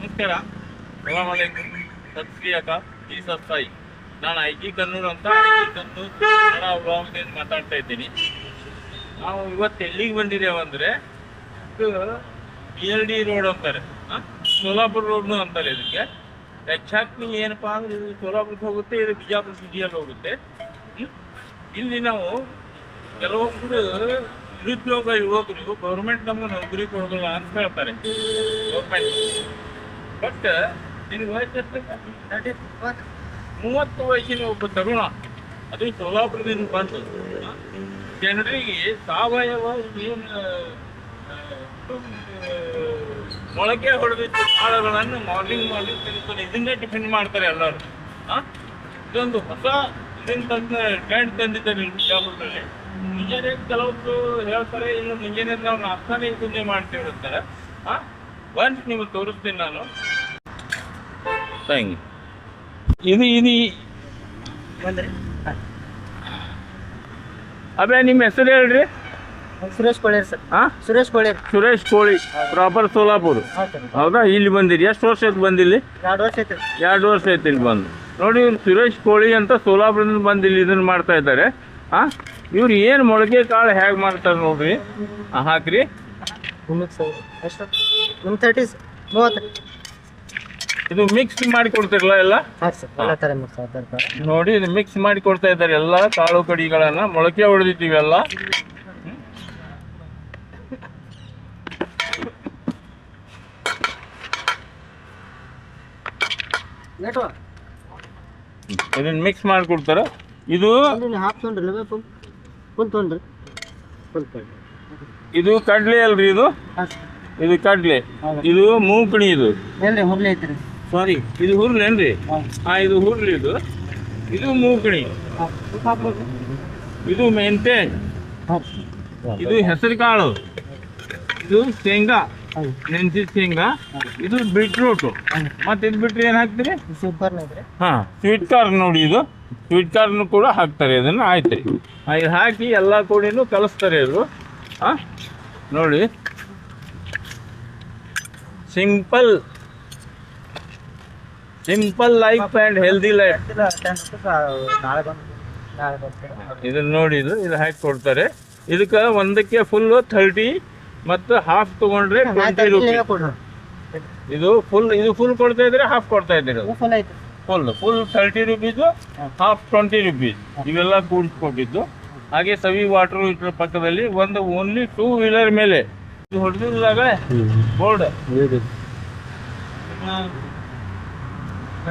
ನಮಸ್ಕಾರ. ಸಲಾಮಲೈಕುಮ್ ಸತ್ ಶ್ರೀ ಈ ಸತ್ಸಾಯಿ ನಾನು ಐಕಿ ಕನ್ನೂರು ಅಂತ ಐ ಜಿ ಕನ್ನೂರ್ ಕನ್ನಡ ಮಾತಾಡ್ತಾ ಇದ್ದೀನಿ. ನಾವು ಇವತ್ತು ಎಲ್ಲಿಗೆ ಬಂದಿದ್ದೇವೆ ಅಂದರೆ, ಇದು ಬಿ ಎಲ್ ಡಿ ರೋಡ್ ಅಂತಾರೆ? ಸೋಲಾಪುರ ರೋಡ್ನು ಅಂತಾರೆ ಇದಕ್ಕೆ. ಎಕ್ಸಾಕ್ಟ್ಲಿ ಏನಪ್ಪ ಅಂದ್ರೆ, ಇದು ಸೋಲಾಪುರಕ್ಕೆ ಹೋಗುತ್ತೆ, ಇದು ಬಿಜಾಪುರ ಸಿಟಿಯಲ್ಲಿ ಹೋಗುತ್ತೆ. ಇಲ್ಲಿ ನಾವು ಕೆಲವೊಬ್ಬರು ನಿರುದ್ಯೋಗ ಯುವಕರು ಗೌರ್ಮೆಂಟ್ ನಮ್ಗೆ ನೌಕರಿ ಕೊಡೋದಿಲ್ಲ ಅಂತ ಹೇಳ್ತಾರೆ. ಗೌರ್ಮೆಂಟ್ ಬಟ್ ನಿನಗೆ ವಯಸ್ಸು ಮೂವತ್ತು ವಯಸ್ಸಿನ ಒಬ್ಬ ತರುಣ. ಅದು ಸೋಲಾಪುರದಿಂದ ಬಂದು. ಜನರಿಗೆ ಸಾವಯವ ಏನು ಮೊಳಕೆ ಹೊಡೆದಿದ್ದ ಕಾಳುಗಳನ್ನು ಮಾರ್ನಿಂಗ್ ಮಾಡಿ ತಿನ್ಕೊಂಡು ಇದನ್ನೇ ಟಿಫಿನ್ ಮಾಡ್ತಾರೆ ಎಲ್ಲರೂ? ಇದೊಂದು ಹೊಸ ಇದನ್ನ ತಂದ ಟ್ರೆಂಡ್ ತಂದಿದ್ದಾರೆ ಬಿಜಾಪುರದಲ್ಲಿ ಮುಂಜಾನೆ ಹೇಳ್ತಾರೆ ಇನ್ನು ಮುಂಜಾನೆ ನಾವು ನಾಷ್ಟಾನೇ ಮಾಡ್ತೀವಿ ಅಂತಾರೆ. ಆ? ಬಂದು ನಿಮಗೆ ತೋರಿಸ್ತೀನಿ ನಾನು. ಥ್ಯಾಂಕ್ ಇದು ಇದು ಅದೇ ನಿಮ್ಮ ಹೆಸರು ಹೇಳ್ರಿ? ಸುರೇಶ್ ಕೋಳಿ ಸರ್. ಹಾ ಸುರೇಶ್ ಕೋಳಿ ಸುರೇಶ್ ಕೋಳಿ ಪ್ರಾಪರ್ ಸೋಲಾಪುರ. ಹೌದಾ? ಇಲ್ಲಿ ಬಂದಿರಿ. ಎಷ್ಟು ವರ್ಷ ಆಯ್ತು ಬಂದಿಲ್ಲಿ? ಎರಡು ವರ್ಷ ಆಯ್ತು ಎರಡು ವರ್ಷ ಆಯ್ತು ಇಲ್ಲಿ ಬಂದು. ನೋಡಿ ಇವ್ರು ಸುರೇಶ್ ಕೋಳಿ ಅಂತ ಸೋಲಾಪುರದಿಂದ ಬಂದು ಇಲ್ಲಿ ಇದನ್ನ ಮಾಡ್ತಾ ಇದ್ದಾರೆ. ಹಾಂ ಇವ್ರು ಏನು ಮೊಳಕೆ ಕಾಳು ಹೇಗೆ ಮಾಡ್ತಾರೆ ನೋಡ್ರಿ? ಆ, ಹಾಕ್ರಿ. ನಿಮಗೆ ಸರ್ ಎಷ್ಟು ನಿಮ್ಮ ತರ್ಟಿ ಮೂವತ್ತು. ಇದು ಮಿಕ್ಸ್ ಮಾಡಿ ಕೊಡ್ತಿರಲ್ಲ ಎಲ್ಲ? ಹಾಂ ಸರ್ ಎಲ್ಲ ಥರ ಮಿಕ್ಸ್ ಆಗ್ತಾರೆ ನೋಡಿ ಇದು ಮಿಕ್ಸ್ ಮಾಡಿ ಕೊಡ್ತಾ ಇದ್ದಾರೆ ಎಲ್ಲ ಕಾಳು ಕಡಿಗಳನ್ನ. ಮೊಳಕೆ ಹೊಡೆದಿದ್ದೀವೆಲ್ಲ ಎಲ್ಲ. ಇದನ್ನ ಮಿಕ್ಸ್ ಮಾಡಿ ಕೊಡ್ತಾರೆ? ಇದು ಹಾಫ್ ತೊಗೊಂಡ್ರಿ. ಇಲ್ಲ ಇದು ಕಡ್ಲೆ ಅಲ್ರಿ ಇದು? ಇದು ಕಡ್ಲೆ. ಇದು ಮೂಕಣಿ ಇದು. ಎಲ್ರಿ ಹುರ್ಲಿ ಐತ್ರಿ. ಸಾರಿ ಇದು ಹುರ್ಲೇನ್ರಿ? ಹಾಂ ಇದು ಹುರ್ಲಿ ಇದು. ಇದು ಮೂಕಣಿ ಇದು ಮೆಂತೆ. ಇದು ಹೆಸರು ಕಾಳು ಇದು ಶೇಂಗಾ. ನೆನ್ಸಿದ ಶೇಂಗಾ. ಇದು ಬೀಟ್ರೂಟ್ ಮತ್ತೆ ಇದು ಬಿಟ್ರೆ ಏನು ಹಾಕ್ತೀರಿ? ಹಾ ಸ್ವೀಟ್ ಕಾರ್ನ್ ನೋಡಿ ಇದು. ಸ್ವೀಟ್ ಕಾರ್ನ್ ಕೂಡ ಹಾಕ್ತಾರೆ ಇದನ್ನು ಆಯ್ತು ರೀ ಇದು ಹಾಕಿ ಎಲ್ಲ ಕೂಡಿನೂ ಕಲಿಸ್ತಾರೆ ಇದು ಹಾ ನೋಡಿ. Simple simple life and healthy life ಇದನ್ನ ನೋಡಿ ಇದು ಇದು ಹಾಕಿ ಕೊಡ್ತಾರೆ. ಇದಕ್ಕೆ ಒಂದಕ್ಕೆ ಫುಲ್ಲು ಥರ್ಟಿ ಮತ್ತು ಹಾಫ್ ತಗೊಂಡ್ರೆ ಟ್ವೆಂಟಿ ರುಪೀಸ್ ಇದು ಫುಲ್ ಇದು ಫುಲ್ ಕೊಡ್ತಾ ಇದ್ರೆ ಹಾಫ್ ಕೊಡ್ತಾ ಇದ್ದೀರಿ full full full thirty rupees half twenty rupees ಇವೆಲ್ಲ ಕೂಡಿಸ್ಕೊಟ್ಟಿದ್ದು ಹಾಗೆ ಸವಿ ವಾಟರ್ ಇದ್ರ ಪಕ್ಕದಲ್ಲಿ ಒಂದು ಓನ್ಲಿ ಟೂ ವೀಲರ್ ಮೇಲೆ. ಇದು ಹೊಡೆದಿದ್ದಾಗ ಬೋರ್ಡ್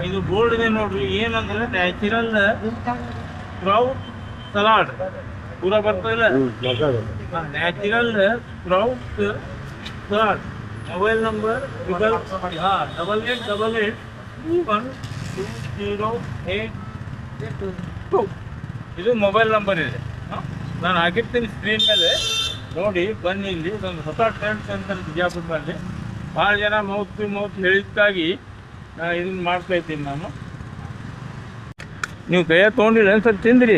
ಇದು ಬೋರ್ಡ್ ಇದೆ ನೋಡ್ರಿ ಏನಂದ್ರೆ ನ್ಯಾಚುರಲ್ ಸ್ಪ್ರೌಟ್ ಸಲಾಡ್ ಪೂರ ಬರ್ತದಿಲ್ಲ natural sprout salad mobile number double ಹಾಂ double eight double eight one two zero eight two ಇದು ಮೊಬೈಲ್ ನಂಬರ್ ಇದೆ? ನಾನು ಹಾಕಿರ್ತೀನಿ ಸ್ಕ್ರೀನ್ ಮೇಲೆ. ನೋಡಿ ಬನ್ನಿ ಇಲ್ಲಿ ಇದೊಂದು ಹೊಸ ಟ್ರೆಂಡ್ ಸೆಂಟರ್ ಬಿಜಾಪುರದಲ್ಲಿ. ಭಾಳ ಜನ ಮೌತ್ ಮೌತ್ ಹೇಳಿದ್ದಕ್ಕಾಗಿ ಇದನ್ನ ಮಾಡ್ತಾ ಇದ್ದೀನಿ ನಾನು. ನೀವು ಕೈಯಾಗ ತೊಗೊಂಡಿಲ್ಲ ಸರ್? ತಿಂದ್ರಿ?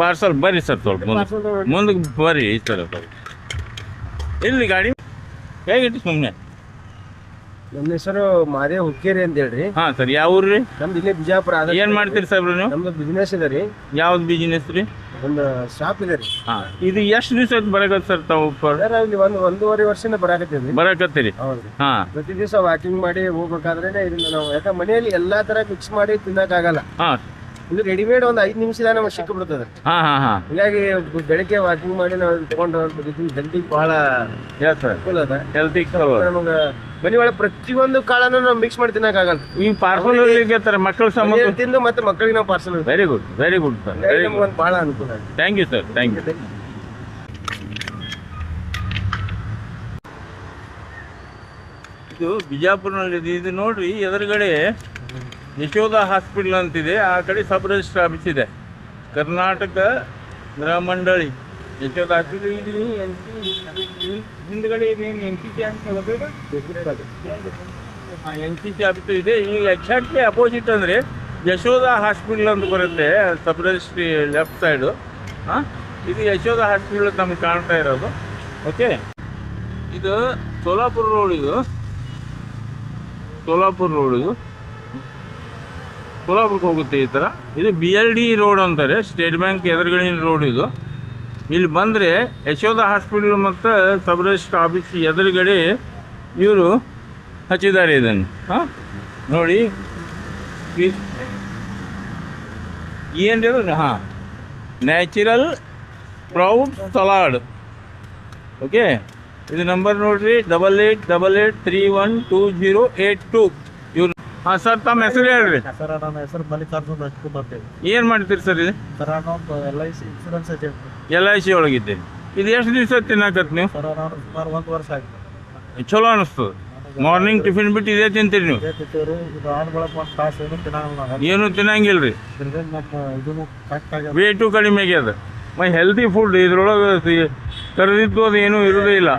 ಪಾರ್ಸಲ್ ಬರ್ರಿ ಸರ್ ಸ್ವಲ್ಪ ಮುಂದೆ ಪಾರ್ಸಲ್ ನೋಡಿ ಮುಂದಕ್ಕೆ ಬರ್ರಿ ಈ ಥರ ಇಲ್ಲಿ ಗಾಡಿ? ಹೇಗಿಟ್ಟು ಸುಮ್ಮನೆ ನಮ್ಮ ಹೆಸರು ಮಾದೇವ್ ಹುಕ್ಕೇರಿ ಅಂತ ಹೇಳ್ರಿ ಹಾ ಸರ್ ಯಾವ ಊರ್ರಿ ನಮ್ದು ಇಲ್ಲೇ ಬಿಜಾಪುರ ಅದ ಏನು ಮಾಡ್ತೀರಿ ಸರ್ ನೀವು ನಮ್ದು ಬಿಸ್ನೆಸ್ ಇದೆ ರೀ. ಯಾವ್ದು ಬಿಸಿನೆಸ್ ರೀ? ಒಂದು ಶಾಪ್ ಇದೆ ರೀ. ಹಾಂ ಇದು ಎಷ್ಟು ದಿವಸ ಆಯ್ತು ಬರಕತ್ ಸರ್ ತಾವು ಪ- ಸರ್ ಇಲ್ಲಿ ಒಂದು ಒಂದೂವರೆ ವರ್ಷದಿಂದ ಬರಾಕತ್ತೀವಿ ಬರಕತ್ತೀರಿ? ಹೌದ್ರಿ ಹಾ. ಪ್ರತಿ ದಿವಸ ವಾಕಿಂಗ್ ಮಾಡಿ ಹೋಗ್ಬೇಕಾದ್ರೆ ಇದನ್ನ ನಾವು ಯಾಕಂದ್ರೆ ಮನೆಯಲ್ಲಿ ಎಲ್ಲಾ ತರ ಮಿಕ್ಸ್ ಮಾಡಿ ತಿನ್ನಕ್ಕಾಗಲ್ಲ ಹಾ. ಇದು ರೆಡಿಮೇಡ್ ಒಂದು ಐದು ನಿಮಿಷದ ನಮಗೆ ಹಾ ಹಾಂ ಹಾಂ. ಹೀಗಾಗಿ ಬೆಳಿಗ್ಗೆ ವಾಕಿಂಗ್ ಮಾಡಿ ನಾವು ತಗೊಂಡು ಹೆಲ್ತಿ ಬಹಳ ಎಸ್ ಸರ್ ಅನುಕೂಲ ಅದ. ಹೆಲ್ತಿ ನಮಗೆ ಮನೆ ಒಳಗೆ ಪ್ರತಿಯೊಂದು ಕಾಳನ್ನು ನಾವು ಮಿಕ್ಸ್ ಮಾಡಿ ತಿನ್ನಕ್ಕಾಗಲ್ಲ. ಈ ಪಾರ್ಸಲ್ ಮಕ್ಕಳ ತಿಂದು ಮತ್ತೆ ಮಕ್ಕಳಿಗೆ ನಾವು parcel very good very good sir very ಭಾಳ ಅನುಕೂಲ thank you sir thank you ಇದು ಬಿಜಾಪುರ್ನಲ್ಲಿ ಇದು. ನೋಡ್ರಿ ಎದುರುಗಡೆ ಯಶೋಧ ಹಾಸ್ಪಿಟ್ಲ್ ಅಂತಿದೆ. ಆ ಕಡೆ ಸಬ್ ರಿಜಿಸ್ಟರ್ ಇದೆ. ಕರ್ನಾಟಕ ಗೃಹ ಮಂಡಳಿ. ಯಶೋಧ ಹಾಸ್ಪಿಟಲ್ ಇದೀನಿ ಸಿ ಹಿಂದ್ಗಡೆ ಇದೇನು ಎನ್ ಸಿ ಸಿ ಅಂತ ಎನ್ ಸಿ ಸಿ ಆಫೀಸು ಇದೆ. ಈ ಎಕ್ಸಾಕ್ಟ್ಲಿ ಅಪೋಸಿಟ್ ಅಂದರೆ ಯಶೋಧ ಹಾಸ್ಪಿಟ್ಲ್ ಅಂತ ಬರುತ್ತೆ ಸಬ್ ರಿಜಿಸ್ಟ್ರಿ ಲೆಫ್ಟ್ ಸೈಡು ಹಾಂ ಇದು ಯಶೋಧ ಹಾಸ್ಪಿಟಲ್ ನಮ್ಗೆ ಕಾಣ್ತಾ ಇರೋದು. ಓಕೆ ಇದು ಸೋಲಾಪುರ ರೋಡ್ ಇದು. ಸೋಲಾಪುರ ರೋಡ್ ಇದು. ಸೋಲಾಪುರಕ್ಕೆ ಹೋಗುತ್ತೆ ಈ ಥರ ಇದು ಬಿ ಎಲ್ ಡಿ ರೋಡ್ ಅಂತಾರೆ. ಸ್ಟೇಟ್ ಬ್ಯಾಂಕ್ ಎದುರುಗಡೆ ರೋಡ್ ಇದು. ಇಲ್ಲಿ ಬಂದರೆ ಯಶೋಧ ಹಾಸ್ಪಿಟಲ್ ಮತ್ತು ಸಬ್ ರಿಜಿಸ್ಟರ್ ಆಫೀಸ್ ಎದುರುಗಡೆ ಇವರು ಹಚ್ಚಿದ್ದಾರೆ ಇದನ್ನು. ಹಾಂ? ನೋಡಿ. ಏನು ಹಾಂ. Natural sprout salad. ಓಕೆ? ಇದು ನಂಬರ್ ನೋಡಿರಿ. Double eight double eight three one two zero eight two ಹಾಂ ಸರ್ ತಮ್ಮ ಹೆಸರು ಹೇಳ್ರಿ. ಸರ್ ನನ್ನ ಹೆಸರು ಮಲ್ಲಿಕಾರ್ಜುನ್ ಬರ್ತೇವೆ ಅಂತೇಳಿ. ಏನು ಮಾಡ್ತೀರಿ ಸರ್ ಇದು? ಸರ್ ನಾನು L I C insurance agent L I C ಒಳಗಿದ್ದೀರಿ ಇದು ಎಷ್ಟು ದಿವಸ ತಿನ್ನಕತ್ ನೀವು? ಸರ್ ನಾನು ಸುಮಾರು ಒಂದು ವರ್ಷ ಆಯ್ತು. ಚಲೋ ಅನಿಸ್ತದೆ ಮಾರ್ನಿಂಗ್ ಟಿಫಿನ್ ಬಿಟ್ಟು ಇದೇ ತಿಂತೀರಿ ನೀವು? ಏನು ತಿನ್ನಂಗಿಲ್ಲ ರೀ ವೇಟು ಕಡಿಮೆ ಆಗ್ಯದ. ಮೈ ಹೆಲ್ದಿ ಫುಡ್ ಇದ್ರೊಳಗೆ ಕರೆದಿದ್ದು ಅದು ಏನೂ ಇರೋದೇ ಇಲ್ಲ.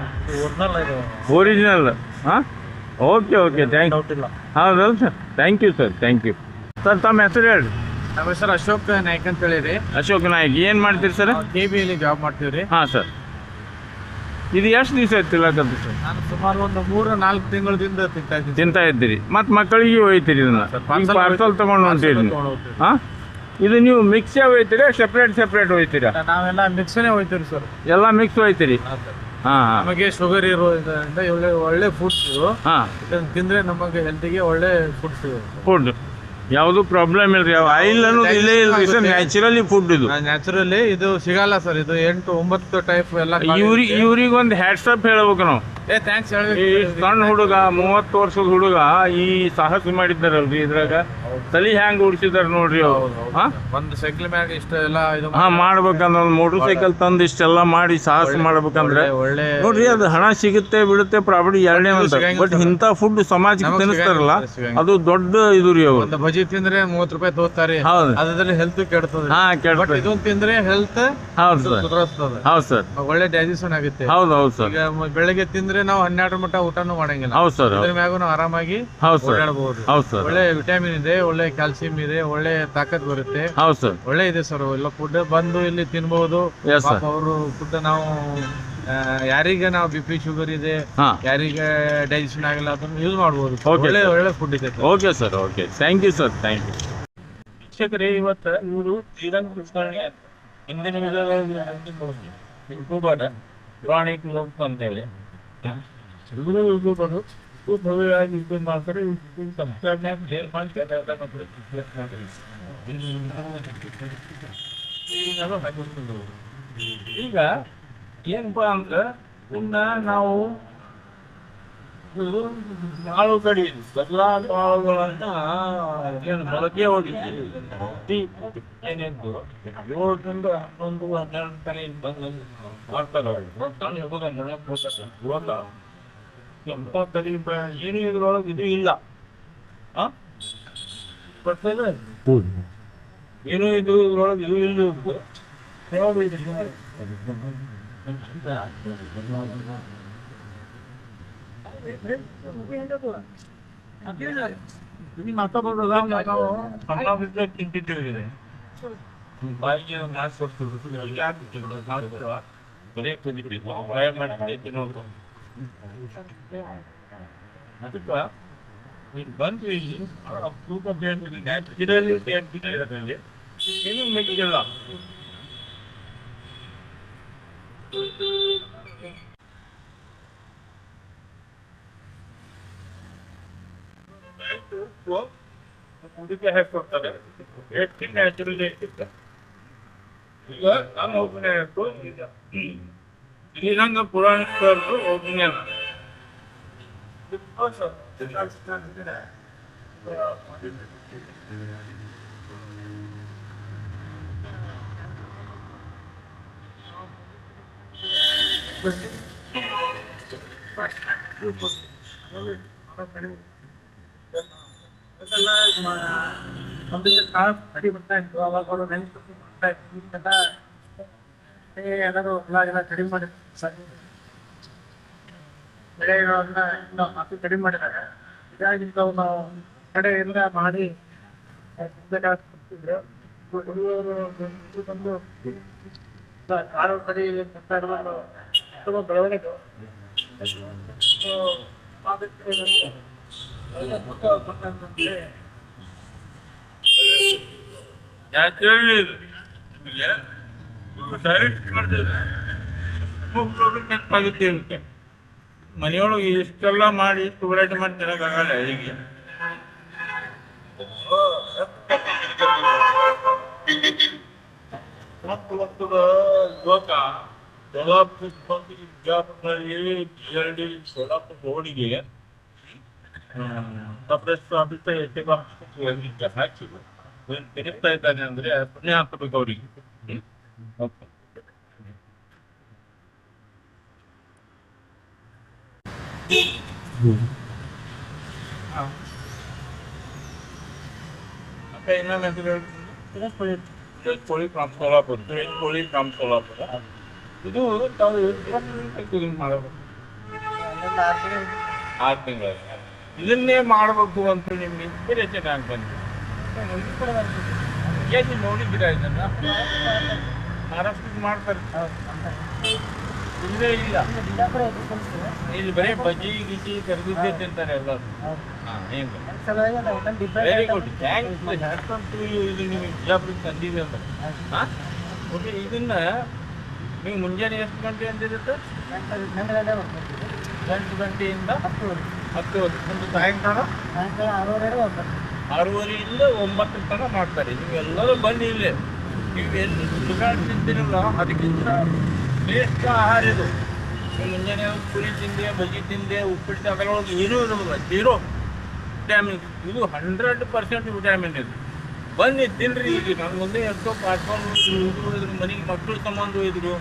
ಒರಿಜಿನಲ್ ಹಾಂ? ಓಕೆ ಓಕೆ ಥ್ಯಾಂಕ್ ಡೌಟ್ ಇಲ್ಲ. ಹೌದಲ್ಲ sir thank you sir thank you sir ತಮ್ಮ ಹೆಸರು ಹೇಳಿ. ನಮ್ಮ ಹೆಸರು ಅಶೋಕ್ ನಾಯ್ಕ್ ಅಂತ ಹೇಳಿರಿ ಅಶೋಕ್ ನಾಯ್ಕ್ ಏನು ಮಾಡ್ತೀರಿ ಸರ್ ಕೆ ಬಿ ಅಲ್ಲಿ ಜಾಬ್ ಮಾಡ್ತೀವಿ ರೀ ಹಾಂ ಸರ್ ಇದು ಎಷ್ಟು ದಿವಸ ತಿನ್ನಕದ್ದು ಸರ್ ನಾನು ಸುಮಾರು ಒಂದು ಮೂರು ನಾಲ್ಕು ತಿಂಗಳಿಂದ ತಿಂತಾ ಇದ್ದೀನಿ ತಿಂತಾ ಇದ್ದೀರಿ. ಮತ್ತು ಮಕ್ಕಳಿಗೆ ಒಯ್ತೀರಿ ಇದನ್ನ? ಪಾರ್ಸಲ್ ತೊಗೊಂಡು ಹಾ? ಇದು ನೀವು ಮಿಕ್ಸೇ ಒಯ್ತೀರಾ ಸೆಪ್ರೇಟ್ ಸೆಪ್ರೇಟ್ ಒಯ್ತೀರಾ ನಾವೆಲ್ಲ ಮಿಕ್ಸ್ನೇ ಒಯ್ತೀರಿ ಸರ್ ಎಲ್ಲ ಮಿಕ್ಸ್ ಒಯ್ತೀರಿ ಹಾಂ ನಮಗೆ ಶುಗರ್ ಇರೋದ್ರಿಂದ ಒಳ್ಳೆ ಒಳ್ಳೆ ಫುಡ್ಸ್ ಹಾ. ಇದನ್ನ ತಿಂದ್ರೆ ನಮಗೆ ಹೆಲ್ತಿಗೆ ಒಳ್ಳೆ ಫುಡ್ಸ್ ಫುಡ್ ಯಾವುದು ಪ್ರಾಬ್ಲಮ್ ಇಲ್ರಿ? ಯಾವ ಆಯಿಲ್ ಅನ್ನೋದು ಇಲ್ಲೇ ಇಲ್ರಿ. ಸರ್ ನ್ಯಾಚುರಲಿ ಫುಡ್ ಇದು. ನ್ಯಾಚುರಲಿ ಇದು ಸಿಗಲ್ಲ ಸರ್ ಇದು ಎಂಟು ಒಂಬತ್ತು ಟೈಪ್ ಎಲ್ಲ ಇವ್ರಿ ಇವ್ರಿಗೆ ಒಂದು ಹ್ಯಾಟ್ಸಪ್ ಹೇಳ್ಬೇಕು ನಾವು. ಏ ಥ್ಯಾಂಕ್ಸ್ ಈ ಸಣ್ಣ ಹುಡುಗ ಮೂವತ್ತು ವರ್ಷದ ಹುಡುಗ ಈ ಸಾಹಸ ಮಾಡಿದ್ದಾರಲ್ರಿ ಇದ್ರಾಗ? ತಲಿ ಹ್ಯಾಂಗ್ ಉಡ್ಸಿದಾರ ನೋಡ್ರಿ ಅವ್ರು? ಹಾ? ಒಂದು ಸೈಕಲ್ ಮ್ಯಾಗ ಇಷ್ಟ ಎಲ್ಲ ಇದು ಹಾ ಮಾಡ್ಬೇಕಂದ್ರ ಒಂದು ಮೋಟರ್ ಸೈಕಲ್ ತಂದು ಇಷ್ಟೆಲ್ಲ ಮಾಡಿ ಸಾಹಸ ಮಾಡ್ಬೇಕಂದ್ರೆ? ಒಳ್ಳೆ ನೋಡ್ರಿ ಅದು ಹಣ ಸಿಗುತ್ತೆ ಬಿಡುತ್ತೆ ಪ್ರಾಪರ್ಟಿ ಎರಡನೇ ಅಂತ ಬಟ್ ಇಂಥ ಫುಡ್ ಸಮಾಜಕ್ಕೆ ತಿನ್ನಿಸ್ತಾರಲ್ಲ ಅದು ದೊಡ್ಡ ಇದು ರೀ ಅವ್ರು. ಬಜಿ ತಿಂದ್ರೆ ಮೂವತ್ತು ರೂಪಾಯಿ ತೋರ್ತಾರೆ ಹೌದು. ಅದ್ರಲ್ಲಿ ಹೆಲ್ತ್ ಕೆಡ್ತದೆ. ಹಾ ಇದು ತಿಂದ್ರೆ ಹೆಲ್ತ್ ಹೌದು ಸರ್. ಹೌದು ಸರ್. ಒಳ್ಳೆ ಡೈಜೆಷನ್ ಆಗುತ್ತೆ. ಹೌದು ಹೌದು ಸರ್. ಬೆಳಗ್ಗೆ ತಿಂದ್ರೆ ನಾವು ಹನ್ನೆರಡು ಮಟ್ಟ ಊಟನೂ ಮಾಡಂಗಿಲ್ಲ. ಹೌದು ಸರ್. ಇದ್ರ ಮ್ಯಾಗೂ ನಾವು ಆರಾಮಾಗಿ ಹೌದು ಸರ್. ಓಡಾಡಬಹುದು ಹೌದು ಸರ್. ಒಳ್ಳೆ ವಿಟಮಿನ್ ಇದೆ ಒಳ್ಳೆ ಕ್ಯಾಲ್ಸಿಯಂ ಇದೆ ಒಳ್ಳೆ ತಾಕತ್ ಬರುತ್ತೆ. ಹೌದು ಸರ್. ಒಳ್ಳೆ ಇದೆ ಸರ್ ಎಲ್ಲ ಫುಡ್ ಬಂದು ಇಲ್ಲಿ ತಿನ್ಬಹುದು ಅವರು ಫುಡ್ ನಾವು ಯಾರಿಗ ಯಾರಿಗೆ ನಾವು ಬಿ ಪಿ ಶುಗರ್ ಇದೆ ಯಾರಿಗ ಯಾರಿಗೆ ಡೈಜೆಷನ್ ಆಗಿಲ್ಲ ಅದನ್ನ ಯೂಸ್ ಮಾಡಬಹುದು Okay, ಒಳ್ಳೆ ಒಳ್ಳೆ ಫುಡ್ ಇದೆ sir. Okay sir okay thank you sir thank you ಶಿಕ್ಷಕರೇ ಇವತ್ತು ಇವರು ಜೀವನ ಹಿಂದಿನ ಯೂಟ್ಯೂಬರ್ ಪ್ರಾಣಿಕ್ ಅಂತ ಅಂತೇಳಿ. ಈಗ ಏನಪ್ಪಾ ಅಂದ್ರೆ ಇನ್ನ ನಾವು ಇದು ಕಡೆ ಕಡಿ ಎಲ್ಲ ಏನು ಮೊಳಕೆ ಏನಿತ್ತು ಏಳರಿಂದ ಹನ್ನೊಂದು ಹನ್ನೆರಡು ತಲೆ ಬಂದು ಮಾಡ್ತಾರೆ ಹೋಗ್ತಾರೆ ಇವಾಗ ತಲೆ ಏನು ಇದ್ರೊಳಗೆ ಇದು ಇಲ್ಲ? ಏನು ಇದು ಇದ್ರೊಳಗೆ ಇದು ಇಲ್ಲ ಇದು? ಇಲ್ಲಿ ಮಾತಾಡೋದಲ್ಲ ನಾವು ಸಣ್ಣ ಬಿದ್ದರೆ ತಿಂತಿದ್ದೇವೆ ಬಾಯಿಗೆ ಮಾಸ್ ಕೊಡ್ತಿದ್ರು ಯಾಕೆ ಬರೀ ತಿಂದಿದ್ದು ಭಯ ಮಾಡಿ ತಿನ್ನೋದು ಅದಕ್ಕೆ ಇಲ್ಲಿ ಬಂದ್ವಿ ಇಲ್ಲಿ ತೂಕ ಗಿಡದಲ್ಲಿ ಇರೋದ್ರಲ್ಲಿ ಏನೂ ಮೆಕ್ಕಿಲ್ಲ ಇದಕ್ಕೆ ಹಾಕೊಡ್ತಾರೆ ಎಷ್ಟು ನ್ಯಾಚುರಲ್ ಇರ್ತಿತ್ತ ಈಗ ನಾನು ಒಬ್ಬನೇ ಇತ್ತು ಈಗ ಶ್ರೀರಂಗ ಪುರಾಣಿಕರು ಅದೆಲ್ಲ ಒಂದು ಕಾಲ ಸರಿ ಬರ್ತಾ ಇತ್ತು. ಅವಾಗ ಅವರು ನೆನ್ಪು ಬರ್ತಾ ಇತ್ತು ಈಗೆಲ್ಲ ಎಲ್ಲರೂ ಎಲ್ಲ ಎಲ್ಲ ಕಡಿಮೆ ಮಾಡಿ ಸರಿ ಬೆಳೆಗಳನ್ನ ಇನ್ನೂ ಅತಿ ಕಡಿಮೆ ಮಾಡಿದ್ದಾರೆ. ಹೀಗಾಗಿ ನಾವು ನಾವು ಕಡೆಯಿಂದ ಮಾಡಿ ಕೊಡ್ತಿದ್ರು. ಹುಡುಗರು ಬಂದು ಕಡಿ ಬರ್ತಾ ಇರೋದು ತುಂಬ ಬೆಳವಣಿಗೆ ಅದಕ್ಕೆ ಡೈರೆಕ್ಟ್ ಮಾಡಿದ್ರೆ ಇದಕ್ಕೆ ಮನೆಯೊಳಗೆ ಇಷ್ಟೆಲ್ಲ ಮಾಡಿ ಇಷ್ಟು ವೆರೈಟಿ ಮಾಡಿ ತಿನ್ನಕ್ಕಾಗಲ್ಲ ಹೀಗೆ ಮತ್ತು ಒಂದು ಲೋಕ ಸೋಲಾಪುರ ಸಪ್ರೆಸ್ ಆಫೀಸ್ ಎಷ್ಟೇ ಹಾಕಿ ತಿರುಗ್ತಾ ಇದ್ದಾನೆ ಅಂದ್ರೆ ಪುಣ್ಯ ಹಾಕಬೇಕು ಅವರಿಗೆ ಮತ್ತೆ ಇನ್ನೊಮ್ಮೆ ಹೆಸರು ಹೇಳ್ತೀನಿ. ಕೋಳಿ ಫ್ರಮ್ ಸೋಲಾಪುರ ಕೋಳಿ ಫ್ರಮ್ ಸೋಲಾಪುರ ಇದು ತಾವು ಇದು ಮಾಡಬೇಕು ಆರು ತಿಂಗಳು ಇದನ್ನೇ ಮಾಡಬೇಕು ಅಂತ ನಿಮ್ಮ ಇನ್ಸ್ಪಿರೇಷನ್ ಆಗಿ ಬಂತು ಏನು ನೋಡಿದ್ದೀರಾ ಇದನ್ನ. ಮಹಾರಾಷ್ಟ್ರಕ್ಕೆ ಮಾಡ್ತಾರೆ. ಇಲ್ಲೇ ಇಲ್ಲ. ಇಲ್ಲಿ ಬರೀ ಬಜ್ಜಿ ಗಿಜಿ ಕರ್ದಿದ್ದೆ ತಿಂತಾರೆ ಎಲ್ಲರೂ. ವೆರಿ ಗುಡ್ ಥ್ಯಾಂಕ್ಸ್ ಟು ಇದು ನೀವು ಬಿಜಾಪುರಕ್ಕೆ ತಂದಿದೆ ಅಂತ. ಹಾಂ? ಓಕೆ ಇದನ್ನ ನೀವು ಮುಂಜಾನೆ ಎಷ್ಟು ಗಂಟೆ ಅಂದಿರುತ್ತೆ? ಎಂಟು ಗಂಟೆಯಿಂದ ಹತ್ತುವರೆ ಒಂದು ಸಾಯಂಕಾಲ? ಆರೂವರೆಯಿಂದ ಒಂಬತ್ತರ ತನಕ ಮಾಡ್ತಾರೆ. ನೀವು ಎಲ್ಲರೂ ಬನ್ನಿ ಇಲ್ಲಿ. ನೀವು ಎಲ್ಲಿ ಸುಗಾಡ್ ತಿಂತೀರಲ್ಲ ಅದಕ್ಕಿಂತ ಬೇಸ್ಟ್ ಆಹಾರ ಇದು. ಮುಂಜಾನೆ ಒಂದು ಪುರಿ ತಿಂದೆ ಬಜ್ಜಿ ತಿಂದೆ ಉಪ್ಪಿಟ್ಟು ಅದರೊಳಗೆ ಏನೂ ಇರೋದಿಲ್ಲ ಜೀರೋ ವಿಟಾಮಿನ್ ಇದು ಹಂಡ್ರೆಡ್ ಪರ್ಸೆಂಟ್ ವಿಟಾಮಿನ್ ಇದು. ಬನ್ನಿ ತಿನ್ರಿ ಈಗ. ನನ್ನ ಮುಂದೆ ಎಷ್ಟೋ ಪ್ಲಾಟ್ಫಾರ್ಮ್ ಇದ್ರು ಮನೆಗೆ ಮಕ್ಕಳು ಸಂಬಂಧ ಇದ್ರು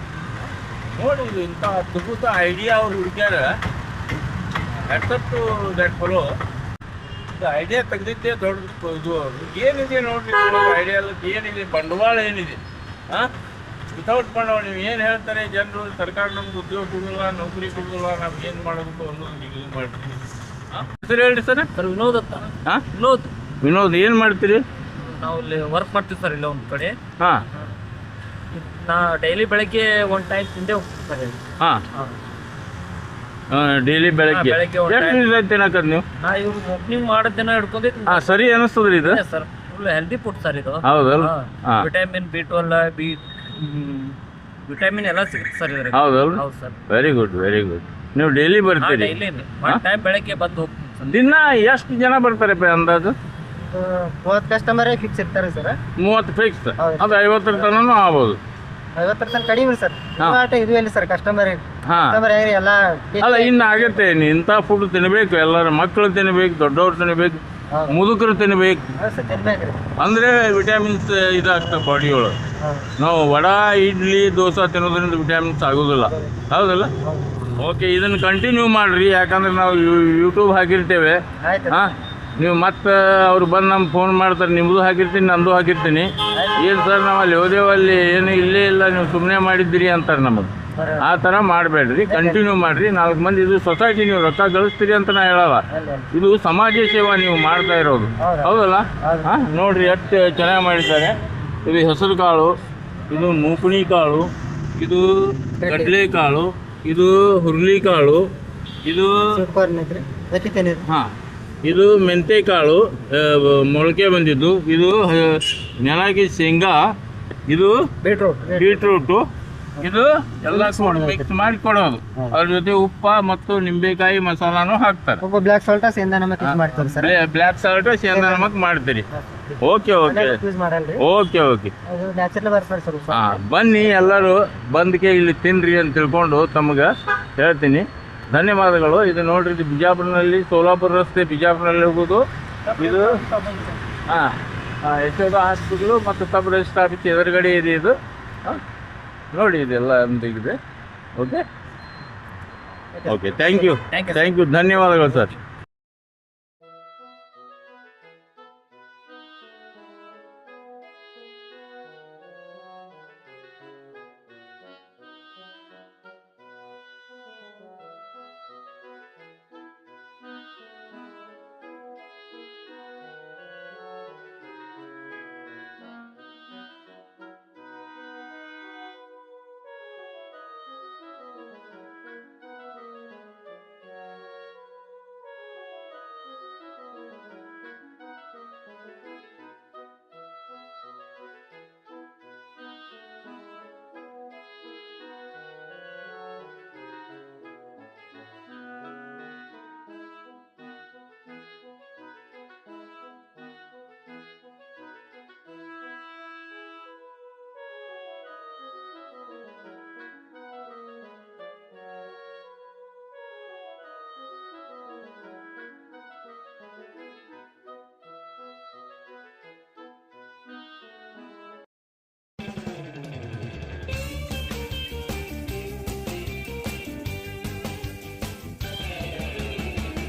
ನೋಡಿ ಇದು ಇಂಥ ಅದ್ಭುತ ಐಡಿಯಾ ಅವ್ರು ಹುಡುಕ್ಯಾರ. ಟು ದಟ್ ಫಲೋ ಇದು ಐಡಿಯಾ ತೆಗೆದಿದ್ದೇ ದೊಡ್ಡ ಇದು ಏನಿದೆ ನೋಡ್ರಿ ಐಡಿಯಾ ಏನಿದೆ ಬಂಡವಾಳ ಏನಿದೆ ಹಾಂ ವಿತೌಟ್ ಬಂಡವಾಳ ನೀವು ಏನು ಹೇಳ್ತಾರೆ ಜನರು ಸರ್ಕಾರ ನಮ್ಗೆ ಉದ್ಯೋಗ ಕೊಡೋಲ್ಲ ನೌಕರಿ ಕೊಡೋಲ್ಲ ನಾವು ಏನು ಮಾಡಬೇಕು ಅನ್ನೋದು ಇದು ಮಾಡ್ತೀವಿ ಹೆಸರು ಸರ್ ಹೇಳಿ ಸರ್. ಸರ್ ವಿನೋದ್ ಅಂತ. ಹಾಂ ವಿನೋದ್. ವಿನೋದ್ ಏನು ಮಾಡ್ತೀರಿ? ನಾವು ಇಲ್ಲಿ ವರ್ಕ್ ಮಾಡ್ತೀವಿ ಸರ್ ಇಲ್ಲ ಒಂದು ಕಡೆ. ಹಾಂ. ನಾ ಡೈಲಿ ಬೆಳಗ್ಗೆ ಒನ್ ಟೈಮ್ ತಿಂದೆ ಹೋಗ್ತೀವಿ ಸರ್. ಹಾಂ ಹಾಂ. ಹಾ. ಡೈಲಿ ಬೆಳಗ್ಗೆ. ಬೆಳಗ್ಗೆ ಒಂದು ಎಷ್ಟು time. ದಿನ ತಿನ್ನಕದ್ ನೀವು? ನಾ ಇವ್ರು ಓಪನಿಂಗ್ ಮಾಡೋ ದಿನ ಹಿಡ್ಕೊಂಡಿದ್ದೀನಿ. ಹಾ ಸರಿ ಅನಿಸ್ತದ್ರಿ ಇದು? Sir full healthy food sir ಇದು. ಹೌದಲ್ಲ ಹಾಂ vitamin B twelve B vitamin ಎಲ್ಲ ಸಿಗುತ್ತೆ ಸರ್ ಇದ್ರಲ್ಲಿ. ಹೌದಲ್ಲ ಹೌದು sir. Very good very good ನೀವು ಡೈಲಿ ಬರ್ತೀರಿ. ಡೈಲಿ ಒನ್ ಟೈಮ್ ಬೆಳಗ್ಗೆ ಬಂದು ಹೋಗ್ತೀನಿ ಸರ್. ದಿನ ಎಷ್ಟು ಜನ ಬರ್ತಾರೆ ಅಂದಾಜು? ಮೂವತ್ತು ಕಸ್ಟಮರೇ ಫಿಕ್ಸ್ ಇರ್ತಾರೆ ಸರ್. ಮೂವತ್ತು ಫಿಕ್ಸ್ ಹೌದು. ಅದು ಐವತ್ತರ ತನೂ ಆಗ್ಬೋದು. ಐವತ್ತರ ತನಕ ಕಡಿಮೆ ಸರ್. ಆಟ ಇದು ಸರ್ ಕಸ್ಟಮರ್ ಅಂದ್ರೆ ಕಸ್ಟಮರ್ ಎಲ್ಲ ಅಲ್ಲ ಇನ್ನು ಆಗತ್ತೆ ಇಂಥ ಫುಡ್ ತಿನ್ನಬೇಕು ಎಲ್ಲರೂ ಮಕ್ಕಳು ತಿನ್ನಬೇಕು ದೊಡ್ಡವ್ರು ತಿನ್ನಬೇಕು ಹೌದು. ಮುದುಕರು ತಿನ್ನಬೇಕು ಅಂದ್ರೆ ವಿಟಮಿನ್ಸ್ ಇದಾಗ್ತದೆ ಬಾಡಿ ಒಳಗೆ ನಾವು ವಡಾ ಇಡ್ಲಿ ದೋಸೆ ತಿನ್ನೋದ್ರಿಂದ ವಿಟಮಿನ್ಸ್ ಆಗೋದಿಲ್ಲ. ಹೌದಲ್ಲ? ಓಕೆ ಇದನ್ನು ಕಂಟಿನ್ಯೂ ಮಾಡಿರಿ. ಯಾಕಂದ್ರೆ ನಾವು ಯೂಟ್ಯೂಬ್ ಹಾಕಿರ್ತೇವೆ. ಹಾಂ. ನೀವು ಮತ್ತೆ ಅವ್ರು ಬಂದು ನಮ್ಗೆ ಫೋನ್ ಮಾಡ್ತಾರೆ ನಿಮ್ಮದು ಹಾಕಿರ್ತೀನಿ ನಂದು ಹಾಕಿರ್ತೀನಿ. ಏನು ಸರ್ ನಾವು ಅಲ್ಲಿ ಹೋದೇವಲ್ಲಿ ಏನು ಇಲ್ಲೇ ಇಲ್ಲ ನೀವು ಸುಮ್ಮನೆ ಮಾಡಿದ್ದೀರಿ ಅಂತಾರೆ ನಮಗೆ ಆ ಥರ ಮಾಡಬೇಡ್ರಿ ಕಂಟಿನ್ಯೂ ಮಾಡಿರಿ. ನಾಲ್ಕು ಮಂದಿ ಇದು ಸೊಸೈಟಿ ನೀವು ರೊಕ್ಕ ಗಳಿಸ್ತೀರಿ ಅಂತ ನಾ ಹೇಳಲ್ಲ. ಅಲ್ಲ, ಅಲ್ಲ. ಇದು ಸಮಾಜ ಸೇವಾ ನೀವು ಮಾಡ್ತಾ ಇರೋದು. ಹೌದು. ಹೌದಲ್ಲ? ಹೌದು. ಹಾಂ ನೋಡಿರಿ ಎಷ್ಟು ಚೆನ್ನಾಗಿ ಮಾಡಿದ್ದಾರೆ. ಇದು ಹೆಸರು ಕಾಳು ಇದು ಮೂಪಣಿ ಕಾಳು ಇದು ಕಡಲೆಕಾಳು ಇದು ಹುರುಳಿಕಾಳು ಇದು ಹುರುಳಿ ಕಾಳು ಇದು ಅದಕ್ಕೆ ಹಾಂ. ಇದು ಮೆಂತೆ ಕಾಳು ಮೊಳಕೆ ಬಂದಿದ್ದು. ಇದು ನೆಲಗಿ ಶೇಂಗಾ ಇದು ಬೀಟ್ರೂಟ್. ಬೀಟ್ರೂಟು. ಇದು ಎಲ್ಲ ಮಿಕ್ಸ್ ಮಾಡಿ ಕೊಡೋದು. ಅದ್ರ ಜೊತೆ ಉಪ್ಪ ಮತ್ತು ನಿಂಬೆಕಾಯಿ ಮಸಾಲಾನು ಹಾಕ್ತಾರೆ. ಬ್ಲಾಕ್ ಬ್ಲ್ಯಾಕ್ ಸಾಲ್ಟ ಮಾಡ್ತಾರೆ ಸರ್. ಬ್ಲ್ಯಾಕ್ ಸಾಲ್ಟ್ ಶೇಂಗಾ ನಮಕ್ ಮಾಡ್ತೀರಿ. Okay okay. Okay okay. ಹಾಂ ಬನ್ನಿ ಎಲ್ಲರೂ ಬಂದಕ್ಕೆ ಇಲ್ಲಿ ತಿನ್ರಿ ಅಂತ ತಿಳ್ಕೊಂಡು ತಮಗ ಹೇಳ್ತೀನಿ. ಧನ್ಯವಾದಗಳು. ಇದು ನೋಡ್ರಿ ಇದು ಬಿಜಾಪುರನಲ್ಲಿ ಸೋಲಾಪುರ ರಸ್ತೆ ಬಿಜಾಪುರನಲ್ಲಿ ಹೋಗೋದು. ಇದು ಹಾಂ ಯಶೋಧ ಹಾಸ್ಪಿಟ್ಲು ಮತ್ತು ಸಬ್ ರಿಜಿಸ್ಟರ್ ಆಫೀಸ್ ಎದುರುಗಡೆ ಇದೆ ಇದು. ಹಾಂ? ನೋಡಿ ಇದೆಲ್ಲ ಇದೆ okay okay thank you. Thank you ಧನ್ಯವಾದಗಳು ಸರ್